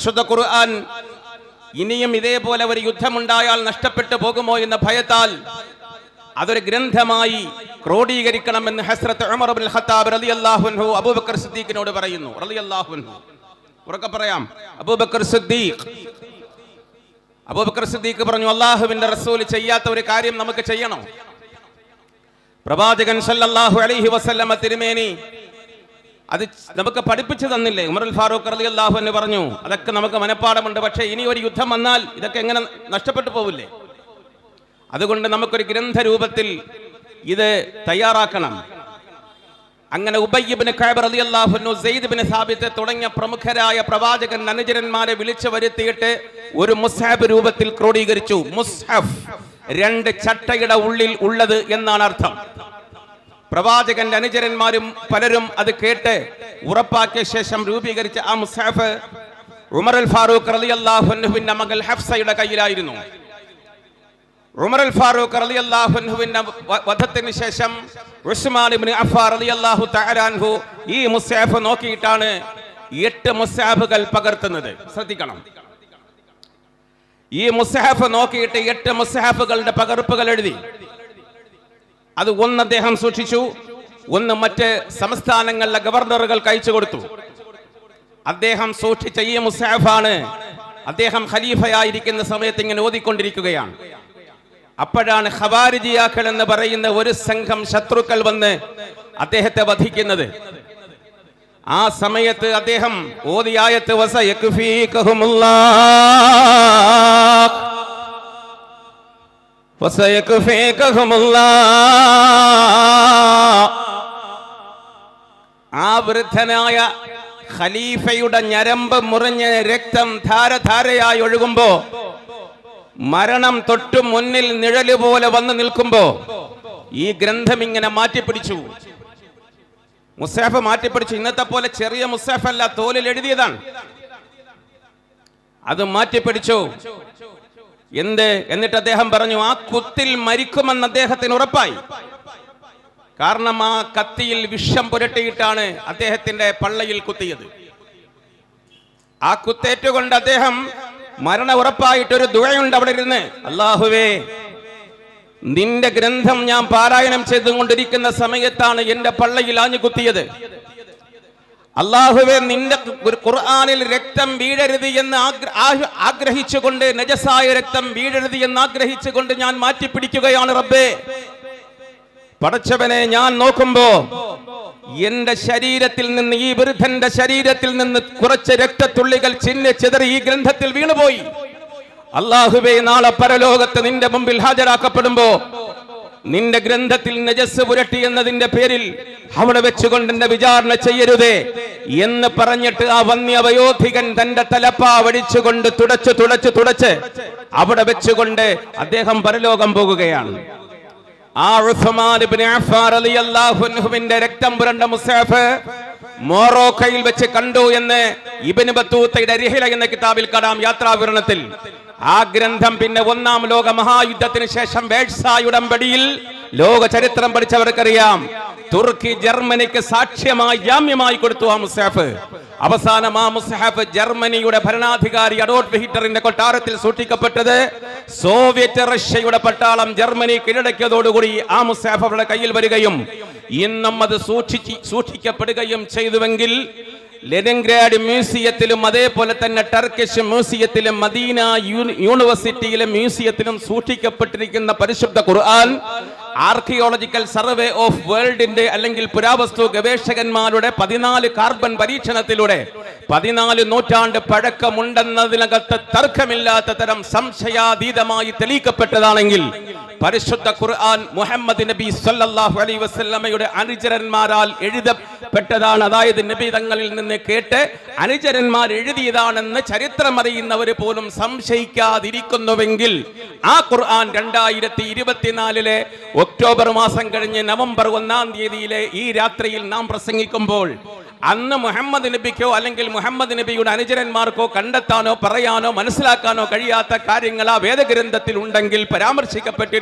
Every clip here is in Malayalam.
പരിശുദ്ധ ഖുർആൻ ഇനിയും ഇതേപോലെ ഒരു യുദ്ധമുണ്ടായാൽ നഷ്ടപ്പെട്ടു പോകുമോ എന്ന ഭയത്താൽ അതൊരു ഗ്രന്ഥമായി ക്രോഡീകരിക്കണമെന്ന് ഹസ്രത്ത് ഉമർ ഇബ്നുൽ ഖത്താബ് റളിയല്ലാഹു അൻഹു അബൂബക്കർ സിദ്ദീഖിനോട് പറയുന്നു. റളിയല്ലാഹു അൻഹു. ഉറക്കെ പറയാം. അബൂബക്കർ സിദ്ദീഖ്. അബൂബക്കർ സിദ്ദീഖ് പറഞ്ഞു അള്ളാഹുവിന്റെ റസൂൽ ചെയ്യാത്ത ഒരു കാര്യം നമുക്ക് ചെയ്യണം? പ്രവാചകൻ സല്ലല്ലാഹു അലൈഹി വസല്ലമ തിരുമേനി അത് നമുക്ക് പഠിപ്പിച്ചു തന്നില്ലേ? ഉമറുൽ ഫാറൂഖ് അലി അള്ളാഹു എന്ന് പറഞ്ഞു. അതൊക്കെ നമുക്ക് മനഃപ്പാടമുണ്ട്. പക്ഷേ ഇനി ഒരു യുദ്ധം വന്നാൽ ഇതൊക്കെ എങ്ങനെ നഷ്ടപ്പെട്ടു പോവില്ലേ? അതുകൊണ്ട് നമുക്കൊരു ഗ്രന്ഥ രൂപത്തിൽ ഇത് തയ്യാറാക്കണം. അങ്ങനെ ഉബയ്യബിന് ഖൈബർ അലി അള്ളാഹുനു സെയ്ദ് സാബിത്ത് തുടങ്ങിയ പ്രമുഖരായ പ്രവാചകൻ അനുചരന്മാരെ വിളിച്ചു വരുത്തിയിട്ട് ഒരു മുസ്ഹാബ് രൂപത്തിൽ ക്രോഡീകരിച്ചു. മുസ്ഹഫ് രണ്ട് ചട്ടയുടെ ഉള്ളിൽ ഉള്ളത് എന്നാണ് അർത്ഥം. പ്രവാചകന്റെ അനുചരന്മാരും പലരും അത് കേട്ട് ഉറപ്പാക്കിയ ശേഷം രൂപീകരിച്ച ആ മുസ്ഹഫ് ഉമർ അൽ ഫാറൂഖ് റലി അള്ളാഹുവിന്റെ മകൾ ഹഫ്സയുടെ കയ്യിലായിരുന്നു. ഉമർ അൽ ഫാറൂഖ് റലി അള്ളാഹുവിന്റെ വധത്തിന് ശേഷം ഉസ്മാൻ ഇബ്നു അഫ്ഫാർ റളിയല്ലാഹു തആല അൻഹു ഈ മുസ്ഹഫ് നോക്കിയിട്ടാണ് എട്ട് മുസ്ഹഫുകൾ പകർത്തുന്നത്. ശ്രദ്ധിക്കണം. ഈ മുസ്ഹഫ് നോക്കിയിട്ട് എട്ട് മുസ്ഹഫുകളുടെ പകർപ്പുകൾ എഴുതി. അത് ഒന്ന് അദ്ദേഹം സൂക്ഷിച്ചു ഒന്ന് മറ്റ് സംസ്ഥാനങ്ങളിലെ ഗവർണറുകൾ കഴിച്ചു കൊടുത്തു. അദ്ദേഹം സൂക്ഷിച്ച ഈ മുസാഫാണ് അദ്ദേഹം ഖലീഫയായിരിക്കുന്ന സമയത്ത് ഇങ്ങനെ ഓതിക്കൊണ്ടിരിക്കുകയാണ്. അപ്പോഴാണ് ഹവാരിജിയാക്കൾ എന്ന് പറയുന്ന ഒരു സംഘം ശത്രുക്കൾ വന്ന് അദ്ദേഹത്തെ വധിക്കുന്നത്. ആ സമയത്ത് അദ്ദേഹം ഓതിയായത്ത് വസ യക്ഫീകഹുമുല്ലാഹ് ആ വൃദ്ധനായ ഖലീഫയുടെ ഞരമ്പ് മുറിഞ്ഞ് രക്തം ധാരധാരയായി ഒഴുകുമ്പോ മരണം തൊട്ടു മുന്നിൽ നിഴൽ പോലെ വന്നു നിൽക്കുമ്പോ ഈ ഗ്രന്ഥം ഇങ്ങനെ മാറ്റിപ്പിടിച്ചു. മുസാഫ മാറ്റിപ്പിടിച്ചു. ഇന്നത്തെ പോലെ ചെറിയ മുസാഫല്ല തോലിൽ എഴുതിയതാണ്. അത് മാറ്റിപ്പിടിച്ചു. എന്ത്? എന്നിട്ട് അദ്ദേഹം പറഞ്ഞു ആ കുത്തിൽ മരിക്കുമെന്ന് അദ്ദേഹത്തിന് ഉറപ്പായി. കാരണം ആ കത്തിയിൽ വിഷം പുരട്ടിയിട്ടാണ് അദ്ദേഹത്തിന്റെ പള്ളയിൽ കുത്തിയത്. ആ കുത്തേറ്റുകൊണ്ട് അദ്ദേഹം മരണ ഉറപ്പായിട്ട് ഒരു ദുഴയുണ്ട് അവിടെ ഇരുന്ന് അള്ളാഹുവേ നിന്റെ ഗ്രന്ഥം ഞാൻ പാരായണം ചെയ്തുകൊണ്ടിരിക്കുന്ന സമയത്താണ് എന്റെ പള്ളയിൽ ആഞ്ഞു കുത്തിയത് അള്ളാഹുവെ നിന്റെ ഖുർആാനിൽ രക്തം വീഴരുത് എന്ന് ആഗ്രഹിച്ചുകൊണ്ട് നജസായ രക്തം വീഴരുത് എന്ന് ആഗ്രഹിച്ചുകൊണ്ട് ഞാൻ മാറ്റിപ്പിടിക്കുകയാണ് റബ്ബേ. പടച്ചവനെ ഞാൻ നോക്കുമ്പോ എന്റെ ശരീരത്തിൽ നിന്ന് ഈ വൃദ്ധന്റെ ശരീരത്തിൽ നിന്ന് കുറച്ച് രക്തത്തുള്ളികൾ ചിന്ന ചിതറി ഈ ഗ്രന്ഥത്തിൽ വീണുപോയി. അള്ളാഹുബേ നാളെ പരലോകത്ത് നിന്റെ മുമ്പിൽ ഹാജരാക്കപ്പെടുമ്പോ നിന്റെ ഗ്രന്ഥത്തിൽ നജസ് പുരട്ടി എന്നതിന്റെ പേരിൽ അവിടെ വെച്ചുകൊണ്ട് എന്നെ വിചാരണ ചെയ്യരുതേ എന്ന് പറഞ്ഞിട്ട് ആ വന്യ വയോധികൻ തന്റെ തലപ്പ വടിച്ചുകൊണ്ട് തുടച്ച് തുടച്ച് തുടച്ച് അവിടെ വെച്ചുകൊണ്ട് അദ്ദേഹം പരലോകം പോകുകയാണ്. ആ രക്തം പുരണ്ട മുസാഫ് മോറോക്കയിൽ വെച്ച് കണ്ടു എന്ന് ഇബ്നു ബത്തൂത്തയുടെ റിഹില എന്ന കിതാബിൽ കാണാം യാത്രാവിവരണത്തിൽ ആ ഗ്രന്ഥം പിന്നെ ഒന്നാം ലോക മഹായുദ്ധത്തിന് ശേഷം വേഴ്സായുടമ്പടിയിൽ ലോക ചരിത്രം പഠിച്ചവർക്കറിയാം. തുർക്കി ജർമ്മനിക്ക് സാക്ഷ്യമായി ജാമ്യമായി കൊടുത്തു ആ മുസാഫ് അവസാനം ആ മുസ്ഹാഫ് ജർമ്മനിയുടെ ഭരണാധികാരി അഡോൾഫ് ഹിറ്ററിന്റെ കൊട്ടാരത്തിൽ സൂക്ഷിക്കപ്പെട്ടത്. സോവിയറ്റ് റഷ്യയുടെ പട്ടാളം ജർമ്മനി കീഴടക്കിയതോടുകൂടി ആ മുസ്ഹാഫ് അവരുടെ കയ്യിൽ വരികയും ഇന്നും അത് സൂക്ഷിച്ച് സൂക്ഷിക്കപ്പെടുകയും ചെയ്തുവെങ്കിൽ ലെനിൻഗ്രാഡ് മ്യൂസിയത്തിലും അതേപോലെ തന്നെ ടർക്കിഷ് മ്യൂസിയത്തിലും മദീന യൂണിവേഴ്സിറ്റിയിലെ മ്യൂസിയത്തിലും സൂക്ഷിക്കപ്പെട്ടിരിക്കുന്ന പരിശുദ്ധ ഖുർആൻ ആർക്കിയോളജിക്കൽ സർവേ ഓഫ് വേൾഡിന്റെ അല്ലെങ്കിൽ പുരാവസ്തു ഗവേഷകന്മാരുടെ പതിനാല് കാർബൺ പരീക്ഷണത്തിലൂടെ പതിനാല് നൂറ്റാണ്ട് പഴക്കമുണ്ടെന്നതിനകത്ത് തർക്കമില്ലാത്ത തരം സംശയാതീതമായി തെളിയിക്കപ്പെട്ടതാണെങ്കിൽ പരിശുദ്ധ ഖുർആൻ മുഹമ്മദ് നബി സല്ലല്ലാഹു അലൈഹി വസല്ലമയുടെ അനുചരന്മാരാൽ എഴുതപ്പെട്ടതാണ്. അതായത് നബി തങ്ങളിൽ നിന്ന് കേട്ട് അനുചരന്മാർ എഴുതിയതാണെന്ന് ചരിത്രം അറിയുന്നവർ പോലും സംശയിക്കാതിരിക്കുന്നുവെങ്കിൽ ആ ഖുർആൻ രണ്ടായിരത്തി ഇരുപത്തിനാലിലെ ഒക്ടോബർ മാസം കഴിഞ്ഞ് നവംബർ ഒന്നാം തീയതിയിലെ ഈ രാത്രിയിൽ നാം പ്രസംഗിക്കുമ്പോൾ അന്ന് മുഹമ്മദ് നബിക്കോ അല്ലെങ്കിൽ മുഹമ്മദ് നബിയുടെ അനുചരന്മാർക്കോ കണ്ടെത്താനോ പറയാനോ മനസ്സിലാക്കാനോ കഴിയാത്ത കാര്യങ്ങൾ ആ വേദഗ്രന്ഥത്തിൽ ഉണ്ടെങ്കിൽ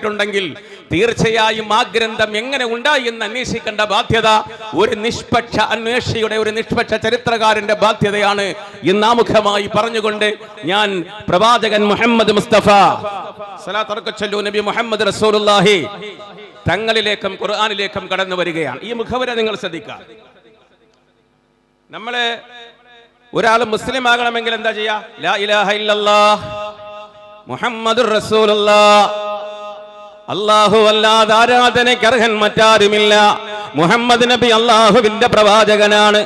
പരാമർശിക്കപ്പെട്ടിട്ടുണ്ടെങ്കിൽ തീർച്ചയായും ആ ഗ്രന്ഥം എങ്ങനെ ഉണ്ടായി എന്ന് അന്വേഷിക്കേണ്ട ബാധ്യത ഒരു നിഷ്പക്ഷ അന്വേഷിയുടെ ഒരു നിഷ്പക്ഷ ചരിത്രകാരന്റെ ബാധ്യതയാണ് ഇന്നാമുഖമായി പറഞ്ഞുകൊണ്ട് ഞാൻ പ്രവാചകൻ മുഹമ്മദ് മുസ്തഫ സലാത്ത് നബി മുഹമ്മദ് റസൂലുള്ളാഹി. തങ്ങളിലേക്കും ഖുർആാനിലേക്കും കടന്നു വരികയാണ്. ഈ മുഖവര നിങ്ങൾ ശ്രദ്ധിക്കുക. നമ്മൾ ഒരാൾ മുസ്ലിം ആകണമെങ്കിൽ എന്താ ചെയ്യാ? ലാ ഇലാഹ ഇല്ലല്ലാഹ് മുഹമ്മദുർ റസൂലുള്ളാഹ്. അല്ലാഹു അല്ലാതെ ആരാധനയ്ക്ക് അർഹൻ മറ്റാരുമില്ല. മുഹമ്മദ് നബി അള്ളാഹുവിന്റെ പ്രവാചകനാണ്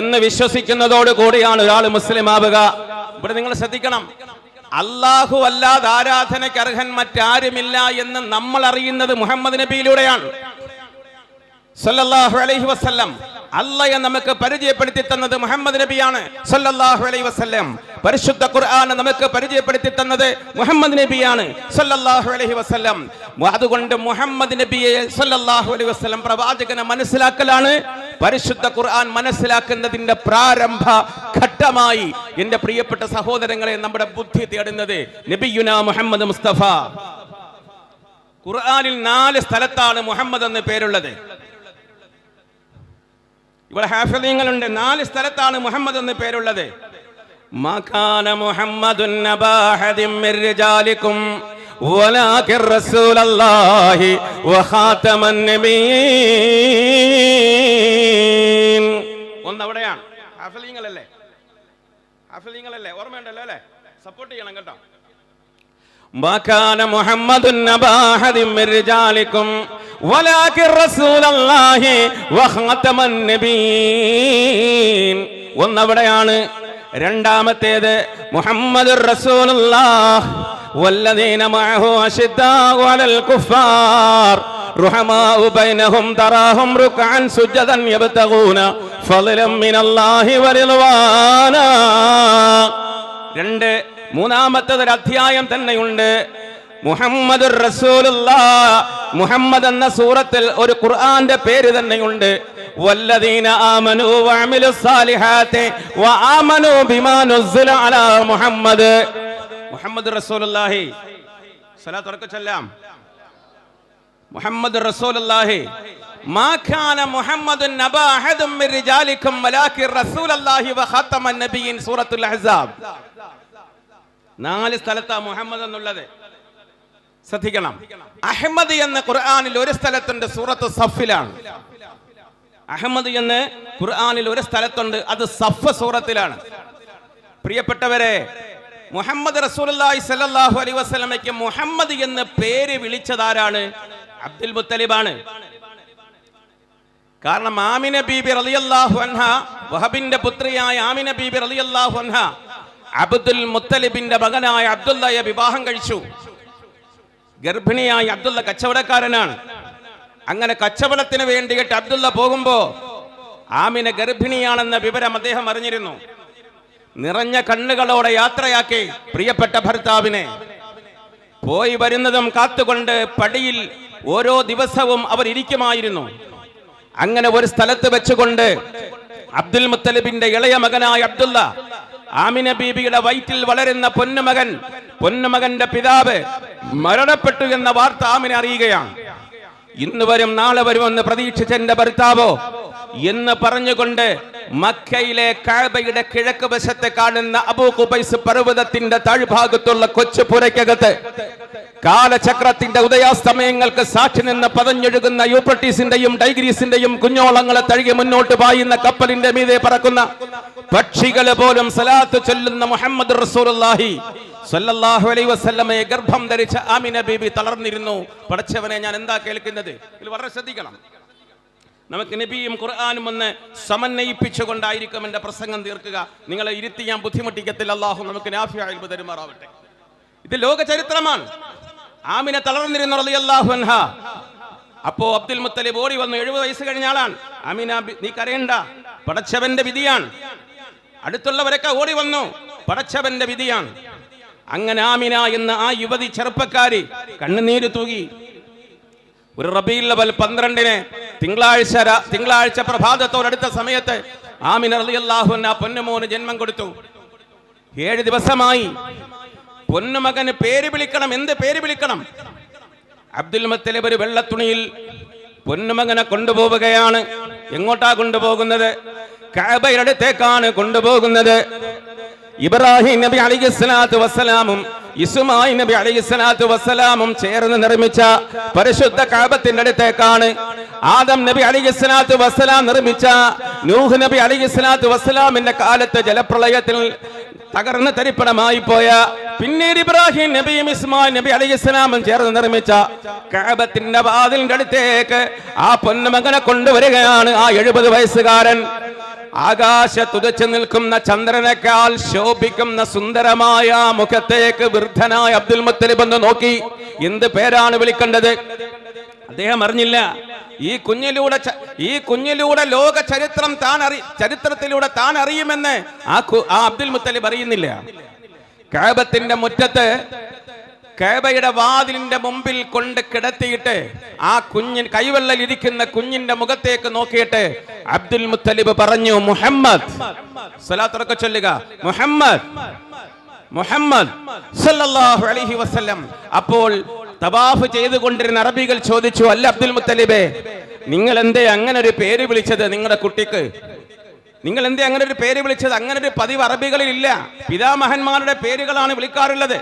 എന്ന് വിശ്വസിക്കുന്നതോട് കൂടിയാണ് ഒരാൾ മുസ്ലിം ആവുക. ഇവിടെ നിങ്ങൾ ശ്രദ്ധിക്കണം. അള്ളാഹു അല്ലാതെ ആരാധനയ്ക്ക് അർഹൻ മറ്റാരുമില്ല എന്ന് നമ്മൾ അറിയുന്നത് മുഹമ്മദ് നബിയിലൂടെയാണ്. സല്ലല്ലാഹു അലൈഹി വസല്ലം. അള്ളയെ നമുക്ക് പരിചയപ്പെടുത്തി തന്നത് മുഹമ്മദ് നബിയാണ്. സല്ലല്ലാഹു അലൈഹി വസല്ലം. പരിശുദ്ധ ഖുർആൻ നമുക്ക് പരിചയപ്പെടുത്തി തന്നത് മുഹമ്മദ് നബിയാണ്. സല്ലല്ലാഹു അലൈഹി വസല്ലം. അതുകൊണ്ട് മുഹമ്മദ് നബിയെ സല്ലല്ലാഹു അലൈഹി വസല്ലം പ്രവാചകനെ മനസ്സിലാക്കലാണ്. പരിശുദ്ധ ഖുർആൻ മനസ്സിലാക്കുന്നതിന്റെ പ്രാരംഭ ഘട്ടമായി എന്റെ പ്രിയപ്പെട്ട സഹോദരങ്ങളെ നമ്മുടെ ബുദ്ധി തേടുന്നത് നബിയുന മുഹമ്മദ് മുസ്തഫ. ഖുർആനിൽ നാല് സ്ഥലത്താണ് മുഹമ്മദ് എന്ന് പേരുള്ളത്. ഇവിടെ ഹാഫിദീങ്ങളുണ്ട് നാല് സ്ഥലത്താണ് മുഹമ്മദ് എന്ന് പേരുള്ളത്. മകാന മുഹമ്മദുൻ നബാ അഹദിൻ മിൻ റിജാലിക്കും ولكن رسول الله وخاتم النبيين ഒന്ന് അവിടെയാണ് ഹാഫിദീങ്ങളല്ലേ ഹാഫിദീങ്ങളല്ലേ ഓർമ്മയുണ്ടല്ലോ അല്ലേ സപ്പോർട്ട് ചെയ്യണം കേട്ടോ ما كان محمد نبا أحد من رجالكم ولكن رسول الله وخاتم النبيين ഒന്നവിടെയാണ് രണ്ടാമത്തേത് മുഹമ്മദ് റസൂലുള്ളാഹ് والذين معه أشداء على الكفار رحماء بينهم تراهم ركعا سجدا يبتغون فضلا من الله ورضوانا രണ്ട് മൂന്നാമത്തത് ഒരു അധ്യായം തന്നെയുണ്ട് മുഹമ്മദ് മുഹമ്മദ് എന്ന സൂറത്തിൽ ഒരു ഖുർആന്റെ പേര് തന്നെയുണ്ട്. നാല് സ്ഥലത്താ മുഹമ്മദ് എന്നുള്ളത്. ശ്രദ്ധിക്കണം. അഹമ്മദ് എന്ന ഖുർആാനിൽ ഒരു സ്ഥലത്തുണ്ട് സൂറത്ത് സഫിലാണ്. അഹമ്മദ് എന്ന് ഖുർആാനിൽ ഒരു സ്ഥലത്തുണ്ട് അത് സഫ് സൂറത്തിലാണ്. പ്രിയപ്പെട്ടവരെ മുഹമ്മദ് റസൂലുള്ളാഹി സ്വല്ലല്ലാഹു അലൈഹി വസ്ലമയ്ക്ക് മുഹമ്മദ് എന്ന് പേര് വിളിച്ചതാരാണ്? അബ്ദുൽ മുത്തലിബാണ്. കാരണം ആമിന ബീബി റളിയല്ലാഹു അൻഹ വഹബിന്റെ പുത്രിയായ ആമിന ബീബി റളിയല്ലാഹു അൻഹ അബ്ദുൽ മുത്തലിബിന്റെ മകനായ അബ്ദുല്ലയെ വിവാഹം കഴിച്ചു. ഗർഭിണിയായ അബ്ദുള്ള കച്ചവടക്കാരനാണ്. അങ്ങനെ കച്ചവടത്തിന് വേണ്ടിയിട്ട് അബ്ദുള്ള പോകുമ്പോ ആമിന ഗർഭിണിയാണെന്ന വിവരം അദ്ദേഹം അറിഞ്ഞിരുന്നു. നിറഞ്ഞ കണ്ണുകളോടെ യാത്രയാക്കി പ്രിയപ്പെട്ട ഭർത്താവിനെ. പോയി വരുന്നതും കാത്തുകൊണ്ട് പടിയിൽ ഓരോ ദിവസവും അവർ ഇരിക്കുമായിരുന്നു. അങ്ങനെ ഒരു സ്ഥലത്ത് വെച്ചുകൊണ്ട് അബ്ദുൽ മുത്തലിബിന്റെ ഇളയ മകനായ അബ്ദുള്ള ആമിന ബീബിയുടെ വയറ്റിൽ വളരുന്ന പൊന്നുമകൻ പൊന്നുമകന്റെ പിതാവ് മരണപ്പെട്ടു എന്ന വാർത്ത ആമിനെ അറിയുകയാണ്. ഇന്ന് വരും നാളെ വരുമെന്ന് പ്രതീക്ഷിച്ച എന്റെ ഭർത്താവോ? എന്ന് പറഞ്ഞുകൊണ്ട് മക്കയിലെ കാബയുടെ കിഴക്ക് വശത്ത് കാണുന്ന അബൂ കുബൈസ് പർവതത്തിന്റെ താഴ്ഭാഗത്തുള്ള കൊച്ചു പുരയ്ക്കകത്ത് കാലചക്രത്തിന്റെ ഉദയാസ്തമയങ്ങൾക്ക് സാക്ഷി നിന്ന് പതഞ്ഞൊഴുകുന്ന യൂപ്രട്ടീസിന്റെയും ടൈഗ്രീസിന്റെയും കുഞ്ഞോളങ്ങളെ തഴുകി മുന്നോട്ട് പായുന്ന കപ്പലിന്റെ മീതെ പറക്കുന്ന പക്ഷികൾ പോലും സലാത്ത് ചൊല്ലുന്ന മുഹമ്മദ് റസൂലുള്ളാഹി സല്ലല്ലാഹു അലൈഹി വസല്ലമയെ ഗർഭം ധരിച്ച ആമിന ബീബി തളർന്നിരുന്നു. പടച്ചവനെ ഞാൻ എന്താ കേൾക്കുന്നത്? ഇതിൽ വളരെ ശ്രദ്ധിക്കണം. നമുക്ക് നബിയും ഖുർആാനും ഒന്ന് സമന്വയിപ്പിച്ചുകൊണ്ടായിരിക്കും എന്റെ പ്രസംഗം തീർക്കുക. നിങ്ങളെ ഇരുത്തി ഞാൻ ബുദ്ധിമുട്ടിക്കത്തിൽ അള്ളാഹു നമുക്ക് പെരുമാറാവട്ടെ ഇത് ലോക ചരിത്രമാണ്. ആമിനെ തളർന്നിരുന്ന റളിയല്ലാഹു അപ്പോ അബ്ദുൽ മുത്തലിബ് ഓടി വന്നു. എഴുപത് വയസ്സ് കഴിഞ്ഞ ആളാണ്. ആമിന നീ കരയണ്ട. പടച്ചവന്റെ വിധിയാണ്. അടുത്തുള്ളവരൊക്കെ ഓടി വന്നു. പടച്ചവന്റെ വിധിയാണ്. അങ്ങനെ ആമിന എന്ന ആ യുവതി ചെറുപ്പക്കാരി കണ്ണുനീര് തൂകി ഒരു റബീൽ ലെവൽ പന്ത്രണ്ടിന് തിങ്കളാഴ്ച തിങ്കളാഴ്ച പ്രഭാതത്തോടടുത്ത സമയത്ത് ആമിൻ അള്ളാഹു ആ പൊന്നുമോന് ജന്മം കൊടുത്തു. ഏഴ് ദിവസമായി പൊന്നുമകന് പേര് വിളിക്കണം. എന്ത് പേര് വിളിക്കണം? അബ്ദുൽ മത്തലിബ് ഒരു വെള്ളത്തുണിയിൽ പൊന്നുമകനെ കൊണ്ടുപോവുകയാണ്. എങ്ങോട്ടാ കൊണ്ടുപോകുന്നത്? കഅബയുടെ അടുത്തേക്കാണ് കൊണ്ടുപോകുന്നത്. ഇബ്രാഹിം നബി അലൈഹി സ്വലാത്തു വസ്സലാമും ഇസ്മായിൽ നബി അലൈഹി സ്വലാത്തു വസ്സലാമും ചേർന്ന് നിർമ്മിച്ച പരിശുദ്ധ കഅബത്തിന്റെ അടുത്തേക്കാണ്. ആദം നബി അലൈഹി സ്വലാത്തു വസ്സലാം നിർമ്മിച്ച നൂഹ് നബി അലൈഹി സ്വലാത്തു വസ്സലാമിന്റെ കാലത്ത് ജലപ്രളയത്തിൽ തകർന്ന് തരിപ്പണമായി പോയ പിന്നീട് ഇബ്രാഹിം നബിയും ഇസ്മായിൽ നബി അലൈഹിസ്സലാമും ചേർന്ന് നിർമ്മിച്ച കഅബത്തിന്റെ വാതിലിന്റെ അടുത്തേക്ക് ആ പൊന്നുമകനെ കൊണ്ടുവരികയാണ് ആ എഴുപത് വയസ്സുകാരൻ. ആകാശത്തുതച്ചു നിൽക്കുന്ന ചന്ദ്രനേക്കാൾ ശോഭിക്കുന്ന സുന്ദരമായ മുഖത്തേക്ക് വൃദ്ധനായ അബ്ദുൽ മുത്തലിബ് എന്ന് നോക്കി. എന്ത് പേരാണ് വിളിക്കേണ്ടത്? അദ്ദേഹം അറിഞ്ഞില്ല. ഈ കുഞ്ഞിലൂടെ ഈ കുഞ്ഞിലൂടെ ലോക ചരിത്രം താൻ അറി ചരിത്രത്തിലൂടെ താൻ അറിയുമെന്ന് ആ ആ അബ്ദുൽ മുത്തലിബ് അറിയുന്നില്ല. കാബത്തിന്റെ മുറ്റത്ത് കേബയുടെ വാതിലിന്റെ മുമ്പിൽ കൊണ്ട് കിടത്തിയിട്ട് ആ കുഞ്ഞിൻ കൈവെള്ളൽ ഇരിക്കുന്ന കുഞ്ഞിന്റെ മുഖത്തേക്ക് നോക്കിയിട്ട് അബ്ദുൽ മുത്തലിബ് പറഞ്ഞു മുഹമ്മദ് സ്വലാത്തുറക്കെ ചൊല്ലുക. മുഹമ്മദ് മുഹമ്മദ് സല്ലല്ലാഹു അലൈഹി വസല്ലം. അപ്പോൾ തവാഫ് ചെയ്തുകൊണ്ടിരുന്ന അറബികൾ ചോദിച്ചു അല്ല അബ്ദുൽ മുത്തലിബേ നിങ്ങൾ എന്തേ അങ്ങനെ ഒരു പേര് വിളിച്ചത് നിങ്ങളുടെ കുട്ടിക്ക്? നിങ്ങൾ എന്തേ അങ്ങനെ ഒരു പേര് വിളിച്ചത്? അങ്ങനെ ഒരു പതിവ് അറബികളിൽ ഇല്ല. പിതാമഹന്മാരുടെ പേരുകളാണ് വിളിക്കാറുള്ളത്.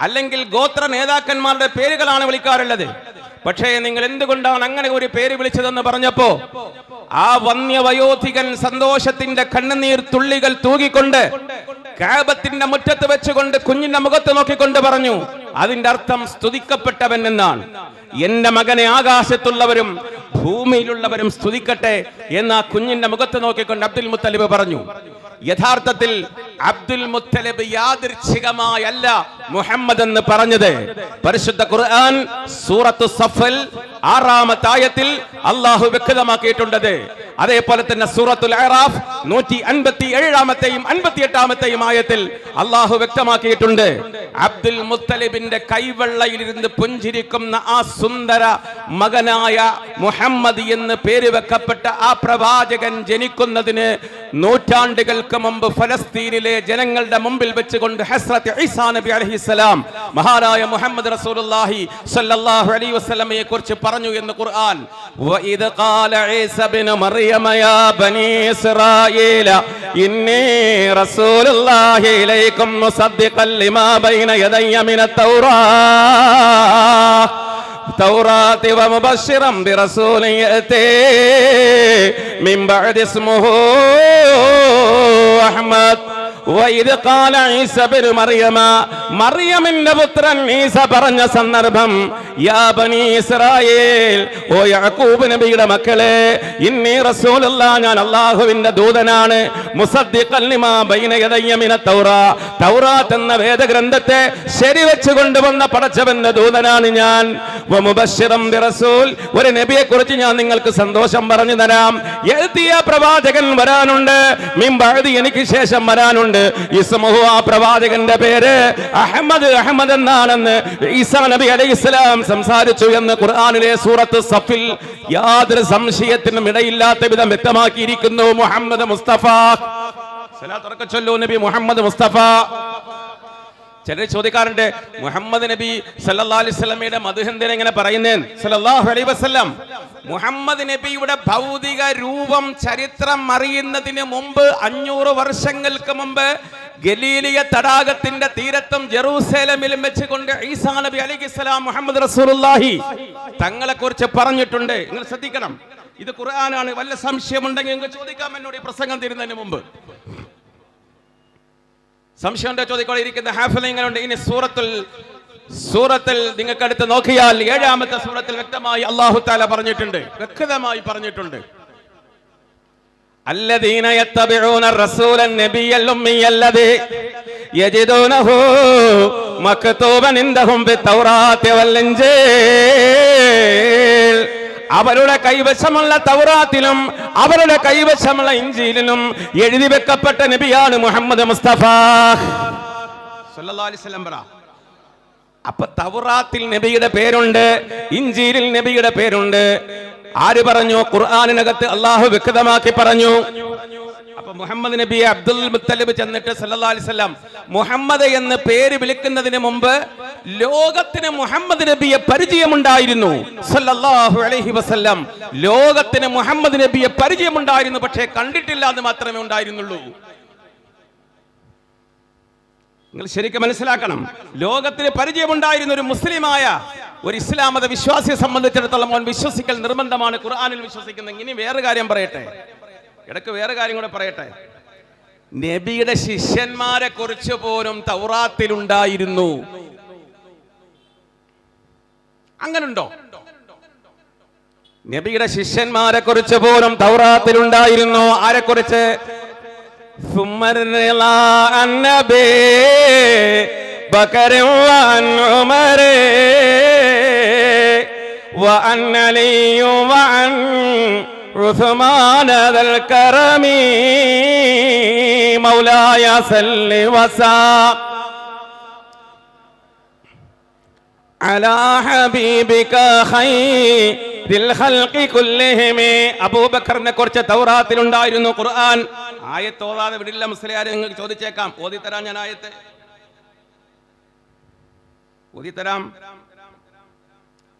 അല്ലെങ്കിൽ ഗോത്ര നേതാക്കന്മാരുടെ പേരുകളാണ് വിളിക്കാറുള്ളത്. പക്ഷേ നിങ്ങൾ എന്തുകൊണ്ടാണ് അങ്ങനെ ഒരു പേര് വിളിച്ചതെന്ന് പറഞ്ഞപ്പോ ആ വന്യവയോധികൻ സന്തോഷത്തിന്റെ കണ്ണുനീർ തുള്ളികൾ തൂകിക്കൊണ്ട് കാബത്തിന്റെ മുറ്റത്ത് വെച്ചുകൊണ്ട് കുഞ്ഞിന്റെ മുഖത്ത് നോക്കിക്കൊണ്ട് പറഞ്ഞു അതിന്റെ അർത്ഥം സ്തുതിക്കപ്പെട്ടവൻ എന്നാണ്. എന്റെ മകനെ ആകാശത്തുള്ളവരും ഭൂമിയിലുള്ളവരും സ്തുതിക്കട്ടെ എന്ന് ആ കുഞ്ഞിന്റെ മുഖത്ത് നോക്കിക്കൊണ്ട് അബ്ദുൽ മുത്തലിബ് പറഞ്ഞു. യഥാർത്ഥത്തിൽ അബ്ദുൽ മുത്തലിബ് യാദൃച്ഛികമായല്ല മുഹമ്മദ് എന്ന് പറഞ്ഞത്. പരിശുദ്ധ ഖുർആൻ സൂറത്തു സഫൽ ആറാമത്തെ ആയത്തിൽ അള്ളാഹു വ്യക്തമാക്കിയിട്ടുണ്ടത് അതേപോലെ തന്നെ സൂറത്തുൽ അറാഫ് നൂറ്റി അൻപത്തി ഏഴാമത്തെയും അൻപത്തി എട്ടാമത്തെയും ആയത്തിൽ അള്ളാഹു വ്യക്തമാക്കിയിട്ടുണ്ട്. അബ്ദുൽ മുത്തലിബിന്റെ കൈവെള്ളയിലിരുന്ന് പുഞ്ചിരിക്കുന്ന ആ സുന്ദര മകനായ മുഹമ്മദ് എന്ന് പേര് വെക്കപ്പെട്ട ആ പ്രവാചകൻ ജനിക്കുന്നതിന് നൂറ്റാണ്ടുകൾക്ക് മുമ്പ് ഫലസ്തീനിലെ ജനങ്ങളുടെ മുമ്പിൽ വെച്ചുകൊണ്ട് ഹസ്രത്ത് ഈസാ നബി അലഹിസ്സലാം മഹാനായ മുഹമ്മദ് റസൂലുള്ളാഹി സ്വല്ലല്ലാഹു അലൈഹി വസല്ലമയെ കുറിച്ച് പറഞ്ഞു എന്ന് ഖുർആൻ ഖാല مريم يا بني إسرائيل إني رسول الله إليكم مصدقا لما بين يدي من التوراة التوراة ومبشرا برسول يأتي من بعد اسمه أحمد മറിയമിന്റെ പുത്രൻ ഈസ പറഞ്ഞ സന്ദർഭം യാ ബനി ഇസ്രായേൽ ഓ യാക്കൂബ് നബിയുടെ മക്കളെ ഇന്നി റസൂലല്ല ഞാൻ അള്ളാഹുവിന്റെ ദൂതനാണ്. തൗറാത്ത് എന്ന വേദഗ്രന്ഥത്തെ ശരിവെച്ച് കൊണ്ടുവന്ന പടച്ചവന്റെ ദൂതനാണ് ഞാൻ. ഒരു നബിയെ കുറിച്ച് ഞാൻ നിങ്ങൾക്ക് സന്തോഷം പറഞ്ഞു തരാം. എഴുതിയ പ്രവാചകൻ വരാനുണ്ട്. മിമ്പാഴുതി എനിക്ക് ശേഷം വരാനുണ്ട്. ഇസ്മുഹു ആ പ്രവാചകന്റെ പേര് അഹമ്മദ് അഹമ്മദ് എന്നാണെന്ന് ഈസാ നബി അലൈഹി ഇസ്ലാം സംസാരിച്ചു എന്ന് ഖുർആാനിലെ സൂറത്ത് സഫിൽ യാതൊരു സംശയത്തിനും ഇടയില്ലാത്ത വിധം വ്യക്തമാക്കിയിരിക്കുന്നു. മുഹമ്മദ് മുസ്തഫ. ചൊല്ലൂ നബി മുഹമ്മദ് മുസ്തഫ. ചിലർ ചോദിക്കാറുണ്ട് മുഹമ്മദ് നബി സല്ലാ അലൈഹി വസല്ലമയുടെ മധുഹന്തിനെ എങ്ങനെ പറയുന്നേ? സല്ലല്ലാഹു അലൈഹി വസല്ലം. മുഹമ്മദ് നബിയുടെ ഭൗതിക രൂപം ചരിത്രം അറിയുന്നതിന് മുമ്പ് അഞ്ഞൂറ് വർഷങ്ങൾക്ക് മുമ്പ് ഗലീലിയ തടാകത്തിന്റെ തീരത്തും ജെറൂസലേമിലും വെച്ചുകൊണ്ട് ഈസാ നബി അലൈഹിസ്സലാം മുഹമ്മദ് റസൂലുള്ളാഹി തങ്ങളെ കുറിച്ച് പറഞ്ഞിട്ടുണ്ട്. നിങ്ങൾ ശ്രദ്ധിക്കണം. ഇത് ഖുർആനാണ്. വല്ല സംശയമുണ്ടെങ്കിൽ നിങ്ങൾക്ക് ചോദിക്കാം എന്നോട് ഈ പ്രസംഗം തീരുന്നതിന് മുമ്പ്. സംശയമുണ്ടോ ചോദിക്കോളെ ഇരിക്കുന്ന ഹാഫലിങ്ങളുണ്ട് ഇനി സൂറത്തുൽ സൂറത്തിൽ നിങ്ങൾക്ക് അടുത്ത് നോക്കിയാൽ ഏഴാമത്തെ സൂറത്തിൽ വ്യക്തമായി അള്ളാഹു താല പറഞ്ഞിട്ടുണ്ട് വ്യക്തമായി പറഞ്ഞിട്ടുണ്ട് الذين يتبعون الرسول النبي الأمي الذي يجدونه مكتوبا عندهم في التوراة والإنجيل അവരുടെ കൈവശമുള്ള തൗറാത്തിലും അവരുടെ കൈവശമുള്ള ഇഞ്ചിയിലും എഴുതി വെക്കപ്പെട്ട നബിയാണ് മുഹമ്മദ് മുസ്തഫ. പറ. അപ്പൊ തൗറാത്തിൽ നബിയുടെ പേരുണ്ട് ഇഞ്ചിയിൽ നബിയുടെ പേരുണ്ട്. ആര് പറഞ്ഞു? ഖുർആാനിനകത്ത് അള്ളാഹു വ്യക്തമാക്കി പറഞ്ഞു. മുഹമ്മദ് നബിയെ അബ്ദുൽ മുത്തലിബ് ചെന്നിട്ട് സല്ലല്ലാഹു അലൈഹി വസല്ലം മുഹമ്മദ് എന്ന് പേര് വിളിക്കുന്നതിന് മുമ്പ് ലോകത്തിന് മുഹമ്മദ് നബിയെ പരിചയമുണ്ടായിരുന്നു. സല്ലല്ലാഹു അലൈഹി വസല്ലം ലോകത്തിന് മുഹമ്മദ് നബിയെ പരിചയമുണ്ടായിരുന്നു. പക്ഷേ കണ്ടിട്ടില്ല എന്ന് മാത്രമേ ഉണ്ടായിരുന്നുള്ളൂ. നിങ്ങൾ ശരിക്കും മനസ്സിലാക്കണം. ലോകത്തിന് പരിചയമുണ്ടായിരുന്ന ഒരു മുസ്ലിമായ ഒരു ഇസ്ലാമത വിശ്വാസിയെ സംബന്ധിച്ചിടത്തോളം അവൻ വിശ്വസിക്കൽ നിർബന്ധമാണ്. ഖുർആാനിൽ വിശ്വസിക്കുന്നത് ഇനി വേറെ കാര്യം പറയട്ടെ. ഇടയ്ക്ക് വേറെ കാര്യം കൂടെ പറയട്ടെ. നബിയുടെ ശിഷ്യന്മാരെ കുറിച്ച് പോലും തൗറാത്തിലുണ്ടായിരുന്നു അങ്ങനുണ്ടോ? നബിയുടെ ശിഷ്യന്മാരെ കുറിച്ച് പോലും തൗറാത്തിലുണ്ടായിരുന്നു ആരെ കുറിച്ച്? ثم الرضا عن نبي بكر وعن عمر وعن علي وعن عثمان ذا الكرم مولاي صل وسلم على حبيبك خير الخلق كلهم അബൂബക്കറിനെ കുറിച്ച് തൗറാത്തിൽ ഉണ്ടായിരുന്നു ഖുർആൻ ആയത്ത് ഓതാതെ വിടില്ല മുസ്ലിയാരെ നിങ്ങൾക്ക് ചോദിച്ചേക്കാം ഓതിത്തരാം ഞാൻ ആയത്ത് ഓതിത്തരാം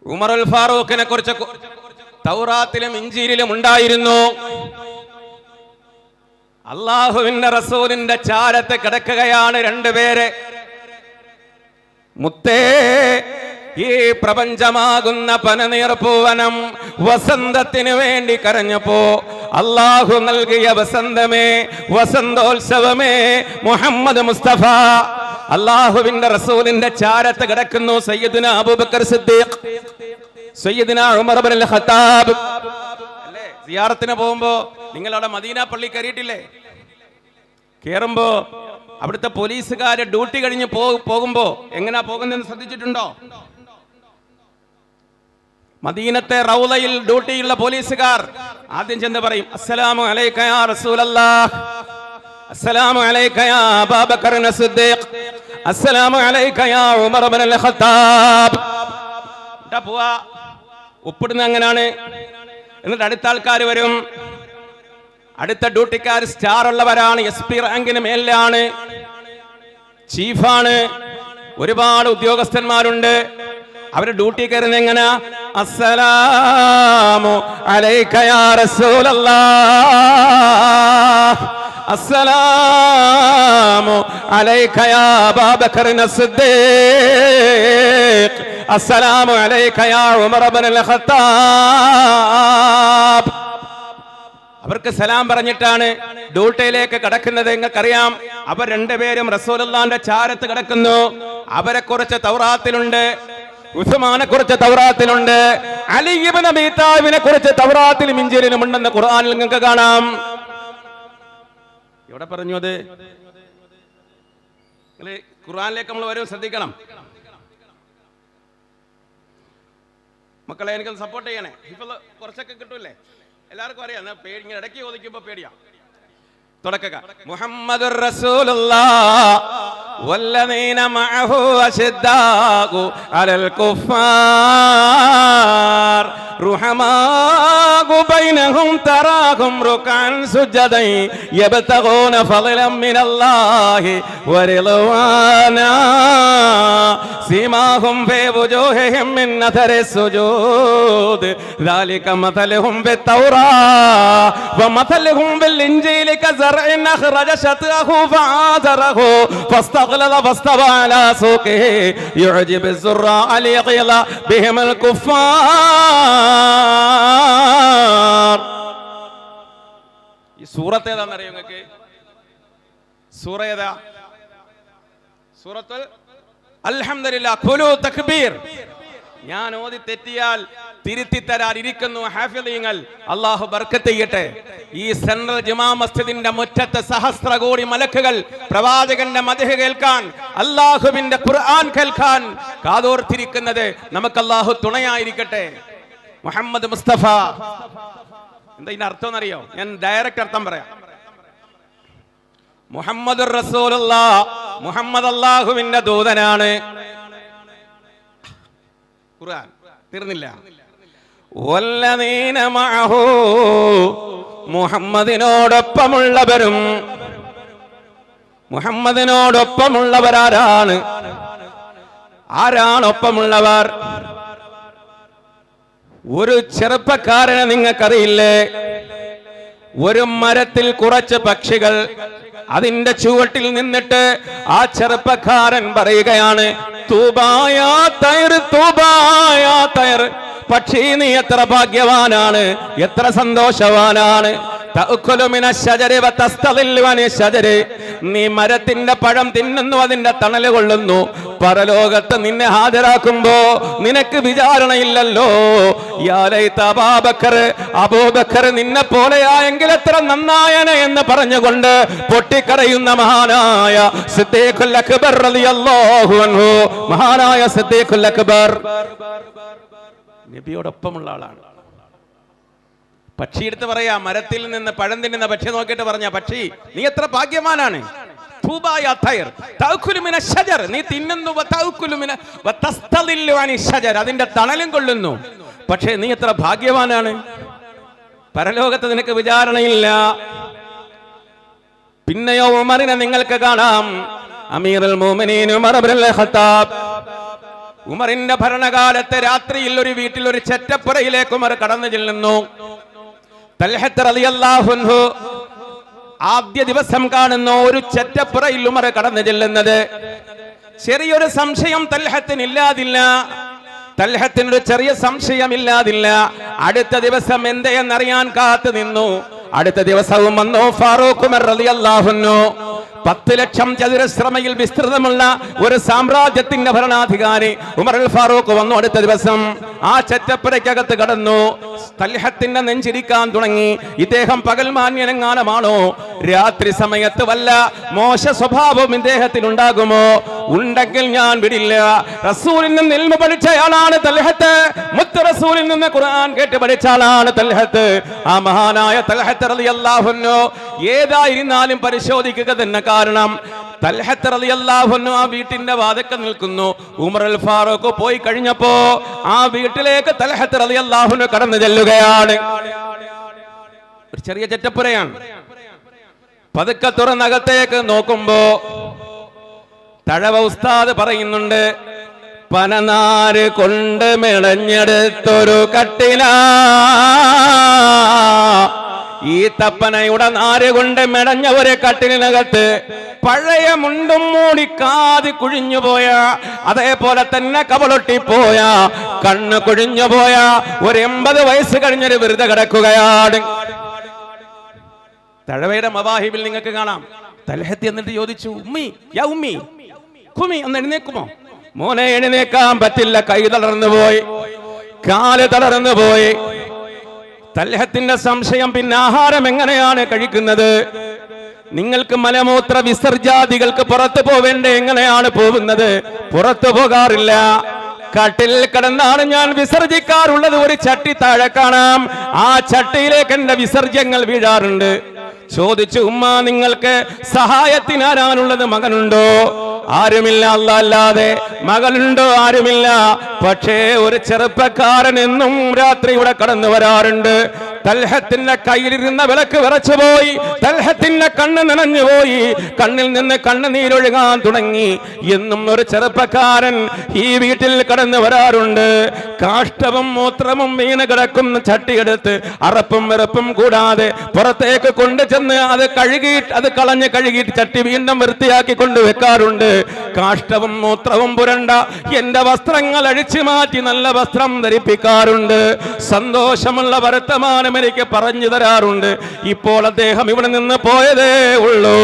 ഉമറുൽ ഫാറൂഖിനെ കുറിച്ച് കു- തൗറാത്തിലും ഇഞ്ചീരിലും ഉണ്ടായിരുന്നു. അള്ളാഹുവിന്റെ റസൂലിന്റെ ചാരത്ത് കിടക്കുകയാണ് രണ്ടുപേരെ മുത്തേ ഈ പ്രപഞ്ചമാകുന്ന പനനീർപ്പൂവനം വസന്തത്തിന് വേണ്ടി കരഞ്ഞപ്പോ അള്ളാഹു നൽകിയ വസന്തമേ വസന്തോത്സവമേ മുഹമ്മദ് മുസ്തഫ. അള്ളാഹുവിന്റെ റസൂലിന്റെ ചാരത്ത് കിടക്കുന്നു സയ്യിദുന അബൂബക്കർ സിദ്ദീഖ്. ഖത്താബ്. അല്ലേ? പോകുമ്പോ നിങ്ങൾ അവിടെ മദീന പള്ളി കയറിയിട്ടില്ലേ? കേറുമ്പോ അവിടുത്തെ പോലീസുകാര് ഡ്യൂട്ടി കഴിഞ്ഞ് പോകുമ്പോ എങ്ങനാ പോകുന്നതെന്ന് ശ്രദ്ധിച്ചിട്ടുണ്ടോ? മദീനത്തെ റൗലയിൽ ഡ്യൂട്ടിയുള്ള പോലീസുകാർ ആദ്യം ചെന്ന് പറയും അസ്സലാമു അലൈക യാ റസൂലല്ലാഹ്. അസ്സലാമു അലൈക യാ അബൂബക്കർ സിദ്ദീഖ്. അസ്സലാമു അലൈക യാ ഉമർ ഇബ്നുൽ ഖത്താബ്. പോവാ. ഒപ്പിടുന്ന അങ്ങനാണ് എന്നിട്ട് അടുത്ത ആൾക്കാർ വരും. അടുത്ത ഡ്യൂട്ടിക്കാർ സ്റ്റാർ ഉള്ളവരാണ് എസ് പി റാങ്കിന് മേലിലാണ്. ചീഫാണ്. ഒരുപാട് ഉദ്യോഗസ്ഥന്മാരുണ്ട്. അവർ ഡ്യൂട്ടി കയറുന്ന എങ്ങനെ അസ്സലാമു അലൈക യാ റസൂലല്ലാഹ്. അസ്സലാമു അലൈക യാ അബൂബക്കർ സിദ്ദീഖ്. അസ്സലാമു യാ ഉമർ അവർക്ക് സലാം പറഞ്ഞിട്ടാണ് ഡ്യൂട്ടിയിലേക്ക് കടക്കുന്നത് നിങ്ങൾക്കറിയാം. അവർ രണ്ടുപേരും റസൂലുള്ളാന്റെ ചാരത്ത് കിടക്കുന്നു. അവരെ കുറിച്ച് തൗറാത്തിലുണ്ട് ഉസ്മാനെ കുറിച്ച് തൗറാത്തിലുണ്ട് അലിബിന് മീതാവിനെ കുറിച്ച് തൗറാത്തിലും ഇഞ്ചിലും ഉണ്ടെന്ന് ഖുർആനിൽ നിങ്ങൾക്ക് കാണാം. ഇവിടെ പറഞ്ഞു അത്? ഖുർആനിലേക്ക് നമ്മൾ വരും ശ്രദ്ധിക്കണം. മക്കളെ എനിക്കൊന്ന് സപ്പോർട്ട് ചെയ്യണേ. ഇപ്പൊ കുറച്ചൊക്കെ കിട്ടൂലേ എല്ലാവർക്കും അറിയാം. പേടി ഇടയ്ക്ക് ചോദിക്കുമ്പോ പേടിയാ. തുടക്കുക മുഹമ്മദ് والذين معه أشداء على الكفار رحماء بينهم تراهم ركعا سجدا يبتغون فضلا من الله ورضوانا سيماهم في وجوههم من اثر السجود ذلك مثلهم بالتوراة ومثلهم بالإنجيل كزرع أخرج شطأه فعازره فاستغلظ فاستوى على سوقه يعجب الزراع ليغيظ بهم الكفار ഈ സൂറത്ത് ഏതാണെന്നറിയോ നിങ്ങൾക്ക് സൂറ ഏതാ സൂറത്തുൽ അൽഹംദുലില്ലാ ഖുലു തക്ബീർ ഞാൻ ഓതി തെറ്റിയാൽ തിരുത്തി തരാൻ ഇരിക്കുന്നു ഹാഫിദീങ്ങൾ. അള്ളാഹു ബർക്കത്ത് ചെയ്യട്ടെ. ഈ സെൻട്രൽ ജുമാ മസ്ജിദിന്റെ മുറ്റത്തെ സഹസ്ര കോടി മലക്കുകൾ പ്രവാചകന്റെ മതിഹ കേൾക്കാൻ അള്ളാഹുവിന്റെ ഖുർആൻ കേൾക്കാൻ കാതോർത്തിരിക്കുന്നത് നമുക്ക് അള്ളാഹു തുണയായിരിക്കട്ടെ. മുഹമ്മദ് മുസ്തഫ. എന്താ ഇതിന്റെ അർത്ഥം എന്നറിയോ? ഞാൻ ഡയറക്റ്റ് അർത്ഥം പറയാം. മുഹമ്മദ് റസൂലുള്ള. മുഹമ്മദ് അള്ളാഹുവിന്റെ ദൂതനാണ്. ഖുർആൻ. തീർന്നില്ല. മുഹമ്മദിനോടൊപ്പമുള്ളവരും മുഹമ്മദിനോടൊപ്പമുള്ളവരാരാണ്? ആരാണ് ഒപ്പമുള്ളവർ ഒരു ചെറുപ്പക്കാരനെ നിങ്ങൾക്കറിയില്ലേ? ഒരു മരത്തിൽ കുറച്ച് പക്ഷികൾ അതിന്റെ ചുവട്ടിൽ നിന്നിട്ട് ആ ചെറുപ്പക്കാരൻ പറയുകയാണ് തൂബായ തയർ തൂബായ തയർ പക്ഷി നീ എത്ര ഭാഗ്യവാനാണ്? എത്ര സന്തോഷവാനാണ്. നീ മരത്തിന്റെ പഴം തിന്നുന്നു അതിന്റെ തണൽ കൊള്ളുന്നു. പരലോകത്ത് നിന്നെ ഹാജരാക്കുമ്പോ നിനക്ക് വിചാരണയില്ലല്ലോ. അബാബക്കർ അബൂബക്കർ നിന്നെ പോലെയായെങ്കിൽ എത്ര നന്നായന എന്ന് പറഞ്ഞുകൊണ്ട് പൊട്ടിക്കരയുന്ന മഹാനായ സിദ്ദീഖുൽ അക്ബർ മഹാനായ സിദ്ദീഖുൽ അക്ബർ. നബിയോടൊപ്പമുള്ള ആളാണ്. പക്ഷി എടുത്ത് പറയാ മരത്തിൽ നിന്ന് പഴം തിന്നുന്ന പക്ഷി നോക്കിയിട്ട് പറഞ്ഞ പക്ഷി നീ എത്ര ഭാഗ്യവാനാണ്. നീ തിന്നുന്നു അതിന്റെ തണലും കൊള്ളുന്നു. പക്ഷേ നീ എത്ര ഭാഗ്യവാനാണ്? പരലോകത്ത് നിനക്ക് വിചാരണയില്ല. പിന്നെയോ ഉമറിനെ നിങ്ങൾക്ക് കാണാം. അമീറുൽ മുഅ്മിനീൻ ഉമർ ഖത്താബ്. ഉമറിന്റെ ഭരണകാലത്തെ രാത്രിയിൽ ഒരു വീട്ടിൽ ഒരു ചെറ്റപ്പുറയിലേക്ക് ഉമർ കടന്നു ചെല്ലുന്നു. ആദ്യ ദിവസം കാണുന്ന ഒരു ചെറ്റപ്പുറയിൽ ഉമർ കടന്നു ചെല്ലുന്നത്. ചെറിയൊരു സംശയം തൽഹത്തിന് ഇല്ലാതില്ല തൽഹത്തിനൊരു ചെറിയ സംശയം ഇല്ലാതില്ല അടുത്ത ദിവസം എന്തേന്നറിയാൻ കാത്തു നിന്നു അടുത്ത ദിവസവും വന്നു. ഫാറൂഖ് ഉമർ റളിയല്ലാഹു അൻഹു പത്ത് ലക്ഷം ചതുരശ്രമയിൽ വിസ്തൃതമുള്ള ഒരു സാമ്രാജ്യത്തിന്റെ ഭരണാധികാരി ഉമർ അൽ ഫാറൂഖ് വന്നു അടുത്ത ദിവസം. ആ ചെറ്റപ്പുരയ്ക്കകത്ത് കടന്നു. തൽഹത്തിന്റെ നെഞ്ചിരിക്കാൻ തുടങ്ങി. ഇദ്ദേഹം പകൽ മാന്യനങ്ങാനമാണോ? രാത്രി സമയത്ത് വല്ല മോശ സ്വഭാവം ഇദ്ദേഹത്തിന് ഉണ്ടാകുമോ ഉണ്ടെങ്കിൽ ഞാൻ വിടില്ല. റസൂലിൽ നിന്ന് ഇൽമ പഠിച്ചയാളാണ് തൽഹത്ത്. മുത്ത് റസൂലിൽ നിന്ന് ഖുർആൻ കേട്ട് പഠിച്ച ആളാണ് തൽഹത്ത്. ആ മഹാനായ തൽഹത്ത് ഏതായിരുന്നാലും പരിശോധിക്കുക തന്നെ കാരണം. ആ വീട്ടിന്റെ വാതക്ക നിൽക്കുന്നു. ഉമർ അൽ ഫാറൂഖ് പോയി കഴിഞ്ഞപ്പോ ആ വീട്ടിലേക്ക് തൽഹത്ത് റളിയല്ലാഹു അൻഹു കടന്നു ചെല്ലുകയാണ്. ഒരു ചെറിയ ചെറ്റപ്പുരയാണ്. പതുക്കെ തുറന്നകത്തേക്ക് നോക്കുമ്പോ തഴവ ഉസ്താദ് പറയുന്നുണ്ട് പനനാര് കൊണ്ട് മെളഞ്ഞെടുത്തൊരു കട്ടില ഈ തപ്പനയുടെ നാര് കൊണ്ട് മെടഞ്ഞവരെ കട്ടിലിനകത്ത് പഴയ മുണ്ടും മൂടി കാതി കുഴിഞ്ഞുപോയ അതേപോലെ തന്നെ കവളൊട്ടിപ്പോയ കണ്ണ് കുഴിഞ്ഞുപോയ ഒരു എൺപത് വയസ്സ് കഴിഞ്ഞൊരു വെറുതെ കിടക്കുകയാണ്. തഴവയുടെ മവാഹിബിൽ നിങ്ങൾക്ക് കാണാം. തലഹത്തി എന്നിട്ട് ചോദിച്ചു ഉമ്മി യാ ഉമ്മി കുമി ഒന്ന് എഴുന്നേക്കുമോ മോനെ എഴുന്നേക്കാൻ പറ്റില്ല. കൈ തളർന്നു പോയി. കാൽ തളർന്നു പോയി. തല്ലഹത്തിന്റെ സംശയം പിന്നെ ആഹാരം എങ്ങനെയാണ് കഴിക്കുന്നത്? നിങ്ങൾക്ക് മലമൂത്ര വിസർജാദികൾക്ക് പുറത്തു പോവേണ്ട എങ്ങനെയാണ് പോകുന്നത്? പുറത്തു പോകാറില്ല. കട്ടിൽ കിടന്നാണ് ഞാൻ വിസർജിക്കാറുള്ളത്. ഒരു ചട്ടി താഴെ കാണാം. ആ ചട്ടിയിലേക്ക് എന്റെ വിസർജ്യങ്ങൾ വീഴാറുണ്ട്. ചോദിച്ചു ഉമ്മ നിങ്ങൾക്ക് സഹായത്തിന് ആരാനുള്ളത് മകനുണ്ടോ? ആരുമില്ല അല്ല അല്ലാതെ മകളുണ്ടോ ആരുമില്ല. പക്ഷേ ഒരു ചെറുപ്പക്കാരൻ എന്നും രാത്രി ഇവിടെ കടന്നു വരാറുണ്ട്. തൽഹത്തിന്റെ കയ്യിലിരുന്ന വിളക്ക് വിറച്ചുപോയി തൽഹത്തിന്റെ കണ്ണ് നനഞ്ഞുപോയി കണ്ണിൽ നിന്ന് കണ്ണുനീരൊഴുകാൻ തുടങ്ങി. എന്നും ഒരു ചെറുപ്പക്കാരൻ ഈ വീട്ടിൽ കടന്നു വരാറുണ്ട്. കാഷ്ടവും മൂത്രവും വീണ് കിടക്കുന്ന ചട്ടിയെടുത്ത് അറപ്പും വെറുപ്പും കൂടാതെ പുറത്തേക്ക് കൊണ്ടു ചെന്ന് അത് കഴുകി അത് കളഞ്ഞ് കഴുകിയിട്ട് ചട്ടി വീണ്ടും വൃത്തിയാക്കി കൊണ്ടുവെക്കാറുണ്ട് കാഷ്ടവും മൂത്രവും പുരണ്ട എന്റെ വസ്ത്രങ്ങൾ അഴിച്ചു മാറ്റി നല്ല വസ്ത്രം ധരിപ്പിക്കാറുണ്ട്. സന്തോഷമുള്ള വർത്തമാനം എനിക്ക് പറഞ്ഞു തരാറുണ്ട്. ഇപ്പോൾ അദ്ദേഹം ഇവിടെ നിന്ന് പോയതേ ഉള്ളൂ.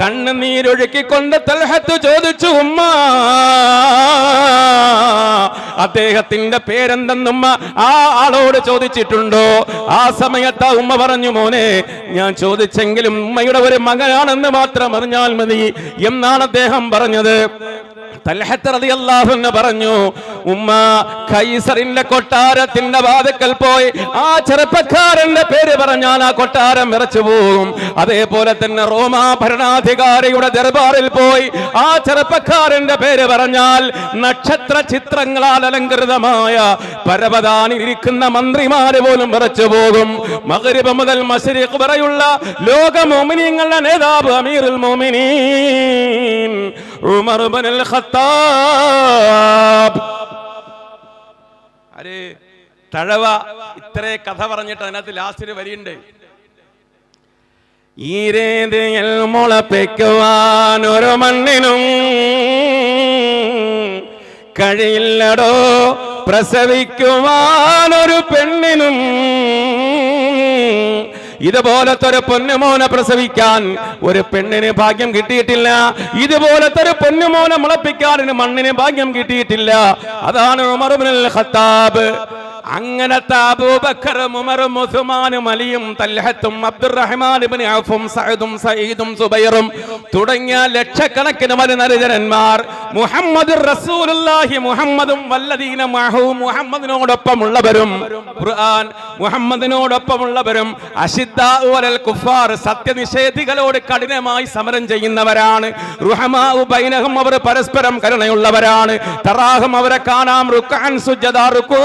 കണ്ണുനീരൊഴുക്കിക്കൊണ്ട് തൽഹത്ത് ചോദിച്ചു ഉമ്മ അദ്ദേഹത്തിന്റെ പേരെന്തെന്നുമ്മ ആ ആളോട് ചോദിച്ചിട്ടുണ്ടോ? ആ സമയത്ത് ആ ഉമ്മ പറഞ്ഞു മോനെ ഞാൻ ചോദിച്ചെങ്കിലും ഉമ്മയുടെ ഒരു മകനാണെന്ന് മാത്രം അറിഞ്ഞാൽ മതി. എന്നാണ് അദ്ദേഹം പറഞ്ഞത്. പറഞ്ഞു ഉമ്മ കൈസറിന്റെ കൊട്ടാരത്തിന്റെ വാതുക്കൽ പോയി ആ ചെറുപ്പക്കാരന്റെ പേര് പറഞ്ഞാൽ ആ കൊട്ടാരം വിറച്ചു പോകും. അതേപോലെ തന്നെ റോമാ ഭരണാധികാരിയുടെ ദർബാറിൽ പോയി ആ ചെറുപ്പക്കാരന്റെ പേര് പറഞ്ഞാൽ നക്ഷത്ര ചിത്രങ്ങളാൽ അലങ്കൃതമായ പരവതാനിരിക്കുന്ന മന്ത്രിമാര് പോലും വിറച്ചു പോകും. മകരിബ് മുതൽ മസരിഖ് വരെയുള്ള ലോക മോമിനിയങ്ങളുടെ നേതാവ് അമീറുൽ മോമിനീൻ ഉമർ ഖത്താബ് അരേ തഴവ ഇത്രേ കഥ പറഞ്ഞിട്ട് അതിനകത്ത് ലാസ്റ്റ് വരിയുണ്ട്. ഈരേതിയിൽ മുളപ്പിക്കുവാൻ ഒരു മണ്ണിനും കഴിയില്ലടോ. പ്രസവിക്കുവാനൊരു പെണ്ണിനും ഇതുപോലത്തെ ഒരു പൊന്നുമോനെ പ്രസവിക്കാൻ ഒരു പെണ്ണിന് ഭാഗ്യം കിട്ടിയിട്ടില്ല. ഇതുപോലത്തെ ഒരു പൊന്നുമോനെ മുളപ്പിക്കാൻ മണ്ണിന് ഭാഗ്യം കിട്ടിയിട്ടില്ല. അതാണ് ഉമർ ഖത്താബ്. അങ്ങനത്തെ അബൂബക്കറും ഉമറും ഉസ്മാനും അലിയും തൽഹത്തും അബ്ദുറഹ്മാൻ ഇബ്നു ഔഫും സഅദും സഈദും സുബൈറും തുടങ്ങിയ ലക്ഷക്കണക്കിന് മരുനരിജനന്മാർ മുഹമ്മദ് റസൂലുള്ളാഹി മുഹമ്മദും വല്ലദീന മഅഹു മുഹമ്മദിനോടൊപ്പമുള്ളവരും ഖുർആൻ മുഹമ്മദിനോടൊപ്പമുള്ളവരും അഷിദ്ദാഉ അലൽ കുഫാർ സത്യനിഷേധികളോട് കഠിനമായി സമരം ചെയ്യുന്നവരാണ് റുഹമാഉ ബൈനഹും അവർ പരസ്പരം കരുണയുള്ളവരാണ് തറാഹും അവരെ കാണാം റുക്അൻ സുജദാ റുക്കൂ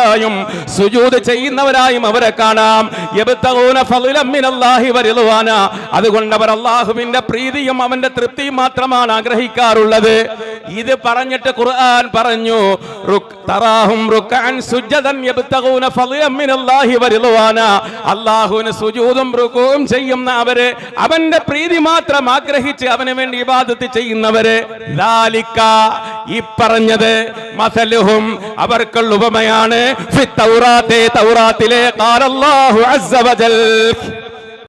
ചെയ്യുന്നവരായും സുജൂത് ചെയ്യുന്നവരായും അവരെ കാണാം. അതുകൊണ്ട് അവർ അള്ളാഹുവിന്റെ പ്രീതിയും അവന്റെ തൃപ്തിയും മാത്രമാണ് ആഗ്രഹിക്കാറുള്ളത്. ഇത് പറഞ്ഞിട്ട് ഖുർആൻ പറഞ്ഞു തറാഹും റുക്അൻ സുജ്ജദൻ യബ്തഗൂന ഫളിയൻ മിനല്ലാഹി വരിളവാന അല്ലാഹുവിന് സുജൂദും റുകൂഉം ചെയ്യുന്ന അവരെ അവന്റെ പ്രീതി മാത്രം ആഗ്രഹിച്ച് അവന് വേണ്ടി ഇബാദത്ത് ചെയ്യുന്നവരെ. ദാലിക ഈ പറഞ്ഞത് മസലുഹും അവർക്കുള്ള ഉപമയാണ്. ഫി തൗറാത്തെ തൗറാത്തിലെ ഖാലല്ലാഹു അസ്സ വജൽ.